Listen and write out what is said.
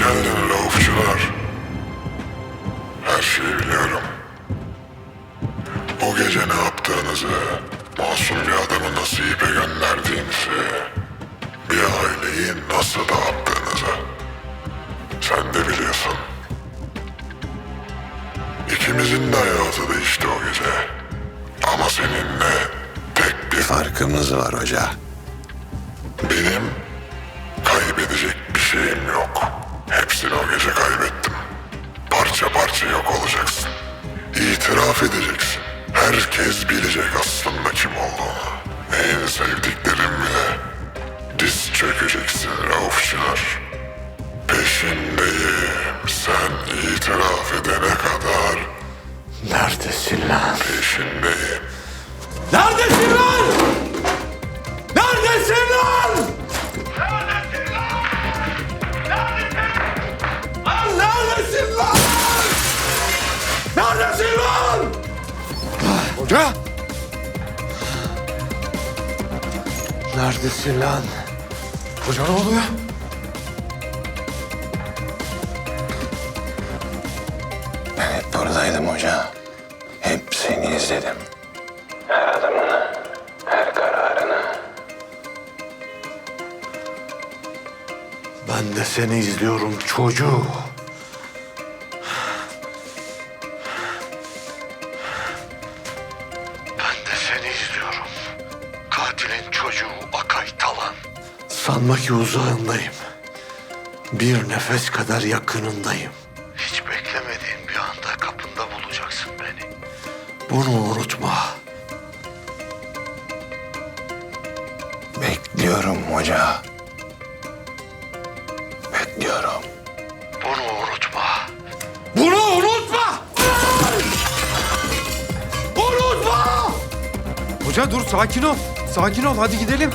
Kendini lavukçular. Her şeyi biliyorum. O gece ne yaptığınızı, masum bir adamı nasıl ipe gönderdiğinizi, bir aileyi nasıl dağıttığınızı. Sen de biliyorsun. İkimizin de hayatı değişti o gece. Ama seninle tek bir farkımız var hoca. Benim kaybedecek bir şeyim yok. Hepsini o gece kaybettim. Parça parça yok olacaksın. İtiraf edeceksin. Herkes bilecek aslında kim olduğunu. En sevdiklerimle diz çökeceksin Rauf Çınar. Peşindeyim. Sen itiraf edene kadar Neredesin lan? peşindeyim. Neredesin Neredesin lan? Hoca! Neredesin lan? Hoca ne oluyor? Ben hep buradaydım hoca. Hep seni izledim. Her adımını, her kararını. Ben de seni izliyorum çocuğu. Seni izliyorum. Katilin çocuğu Akay Talan. Sanma ki uzağındayım. Bir nefes kadar yakınındayım. Hiç beklemediğin bir anda kapında bulacaksın beni. Bunu unutma. Bekliyorum hoca. Hoca dur sakin ol. Sakin ol hadi gidelim.